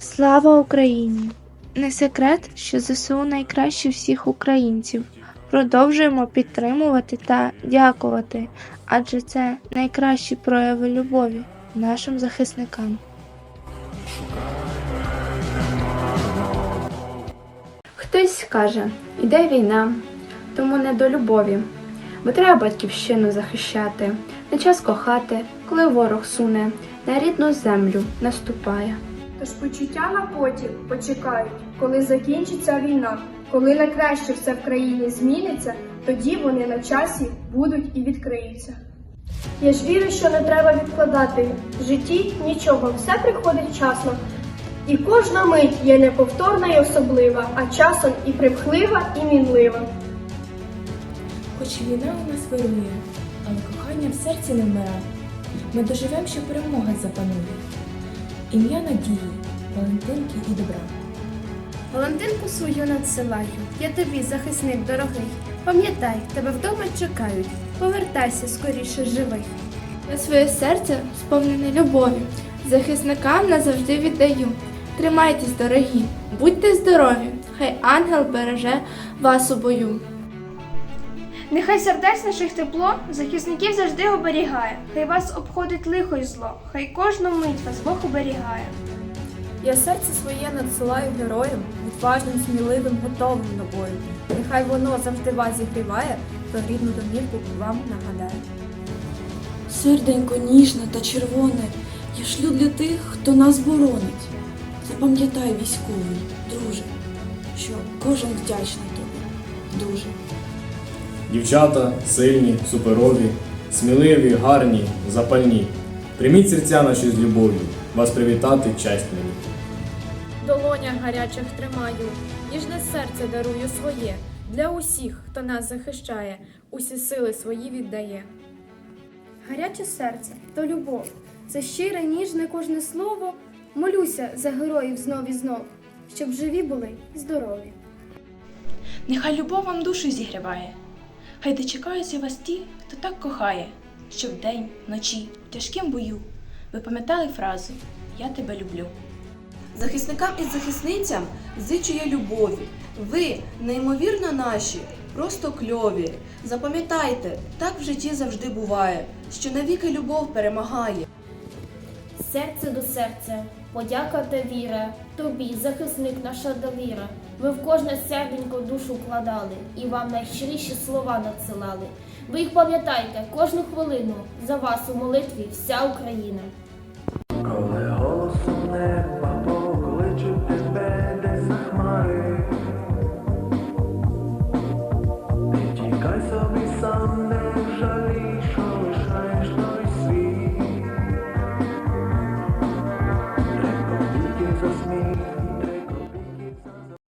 Слава Україні! Не секрет, що ЗСУ найкраще всіх українців. Продовжуємо підтримувати та дякувати, адже це найкращі прояви любові нашим захисникам. Хтось скаже, іде війна, тому не до любові, бо треба батьківщину захищати, не час кохати, коли ворог суне, на рідну землю наступає. Тож почуття на потім почекають, коли закінчиться війна, коли на краще все в країні зміниться, тоді вони на часі будуть і відкриються. Я ж вірю, що не треба відкладати. В житті нічого, все приходить вчасно. І кожна мить є неповторна і особлива, а часом і примхлива, і мінлива. Хоч війна у нас вирує, але кохання в серці не вмирає. Ми доживемо, що перемога запанує. Ім'я надії, Валентинки і добра. Валентинку свою надсилаю, я тобі, захисник дорогий. Пам'ятай, тебе вдома чекають. Повертайся скоріше живий. Я своє серце сповнене любові, захисникам назавжди віддаю. Тримайтесь, дорогі, будьте здорові, хай ангел береже вас у бою. Нехай сердець наших тепло захисників завжди оберігає. Хай вас обходить лихо й зло, хай кожну мить вас Бог оберігає. Я серце своє надсилаю героям, відважним, сміливим, готовим до бою. Нехай воно завжди вас зігріває, то рідну домівку вам нагадає. Серденько ніжне та червоне, я шлю для тих, хто нас боронить. Запам'ятай, військовий, друже, що кожен вдячний тобі дуже. Дівчата сильні, суперові, сміливі, гарні, запальні. Прийміть серця наші з любов'ю, вас привітати честь мені. долонях гарячих тримаю, ніжне серце дарую своє. Для усіх, хто нас захищає, усі сили свої віддає. Гаряче серце то любов. Це щире, ніжне кожне слово. Молюся за героїв знов і знов, щоб живі були і здорові. Нехай любов вам душу зігріває. Хай дочекаються вас ті, хто так кохає, що вдень, вночі, в тяжкім бою ви пам'ятали фразу Я тебе люблю. Захисникам і захисницям зичу я любові. Ви, неймовірно наші, просто кльові. Запам'ятайте, так в житті завжди буває, що навіки любов перемагає. Серце до серця, подяка та віра, тобі, захисник, наша довіра. Ми в кожне серденько душу вкладали і вам найщиріші слова надсилали. Ви їх пам'ятайте кожну хвилину, за вас у молитві вся Україна.